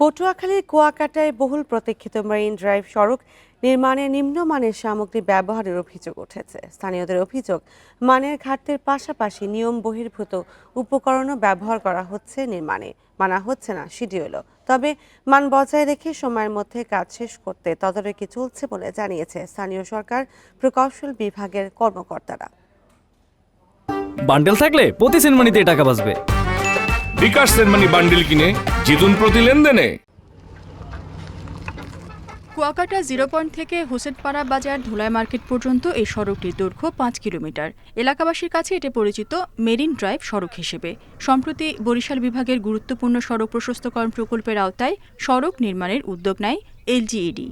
পটুয়াখালীর কুয়াকাটায় বহুল প্রতীক্ষিত মেরিন ড্রাইভ সড়ক নির্মাণে নিম্নমানের সামগ্রী ব্যবহারের অভিযোগ উঠেছে। স্থানীয়দের অভিযোগ মানের ঘাটতির পাশাপাশি নিয়ম বহির্ভূত উপকরণও ব্যবহার করা হচ্ছে নির্মাণে। মানা হচ্ছে না শিডিউলও তবে মান বজায় রেখে সময়ের মধ্যে কাজ শেষ করতে তদারকি চলছে বলে জানিয়েছে স্থানীয় সরকার প্রকৌশল বিভাগের কর্মকর্তারা। বান্ডেল থাকলে প্রতি সেনমানিতে টাকা বাঁচবে। বিকাশ সেনমানি বান্ডিল কিনে জিতুন প্রতি লেনদেনে। কুয়াকাটা জিরো পয়েন্ট থেকে হোসেনপাড়া বাজার ধুলাই মার্কেট পর্যন্ত এই সড়কটির দৈর্ঘ্য পাঁচ কিলোমিটার। এলাকাবাসীর কাছে এটি পরিচিত মেরিন ড্রাইভ সড়ক হিসেবে। সম্প্রতি বরিশাল বিভাগের গুরুত্বপূর্ণ সড়ক প্রশস্তকরণ প্রকল্পের আওতায় সড়ক নির্মাণের উদ্যোগ নেয় এলজিইডি।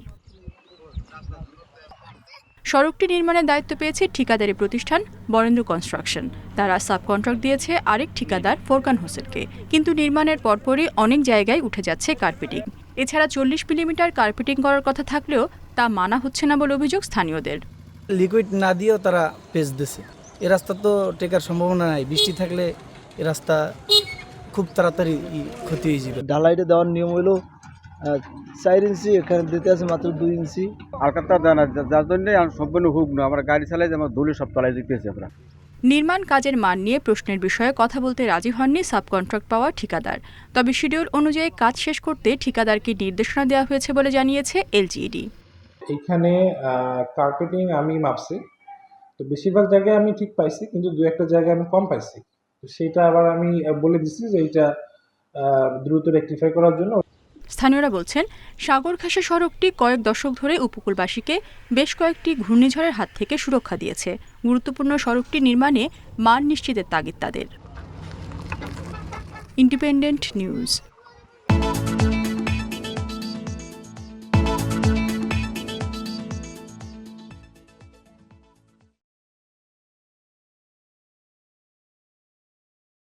সড়কটি নির্মাণের দায়িত্ব পেয়েছে ঠিকাদারি প্রতিষ্ঠান বরেন্দ্র কনস্ট্রাকশন। তারা সাব কন্ট্রাক্ট দিয়েছে আরেক ঠিকাদার ফোরকান হোসেনকে। কিন্তু নির্মাণের পরপরই অনেক জায়গায় উঠে যাচ্ছে কার্পেটিং। এছাড়া চল্লিশ মিলিমিটার কার্পেটিং করার কথা থাকলেও তা মানা হচ্ছে না বলে অভিযোগ স্থানীয়দের। লিকুইড না দিয়েও তারা পেজ দিছে এ রাস্তা তো টেকার সম্ভাবনা নাই। বৃষ্টি থাকলে এ রাস্তা খুব তাড়াতাড়ি ক্ষতি হয়ে যাবে। ঢালাইটা দেওয়ার নিয়ম হলো চার ইঞ্চি এখানে দিতে আছে মাত্র দুই ইঞ্চি। হালকাটা দেয় না যার জন্য সম্পূর্ণ হুক না আমরা গাড়ি চালাই যে আমরা ধুলে সব তলায় দিতেছি আমরা। নির্মাণ কাজের মান নিয়ে প্রশ্নের বিষয়ে কথা বলতে রাজি হননি সাব কন্ট্রাক্ট পাওয়া ঠিকাদার। তবে শিডিউল অনুযায়ী কাজ শেষ করতে ঠিকাদারকে নির্দেশনা দেওয়া হয়েছে বলে জানিয়েছে এলজিইডি। এইখানে কার্পেটিং আমি মাপছি। তো বেশিরভাগ জায়গায় আমি ঠিক পাইছি কিন্তু দু একটা জায়গায় আমি কম পাইছি। তো সেটা আবার আমি বলে দিচ্ছি যে এইটা দ্রুত রেকটিফাই করার জন্য। স্থানীয়রা বলছেন সাগর ঘাসা সড়কটি কয়েক দশক ধরে উপকূলবাসীকে বেশ কয়েকটি ঘূর্ণিঝড়ের হাত থেকে সুরক্ষা দিয়েছে। গুরুত্বপূর্ণ সড়কটি নির্মাণে মান নিশ্চিতের তাগিদ তাদের। Independent news.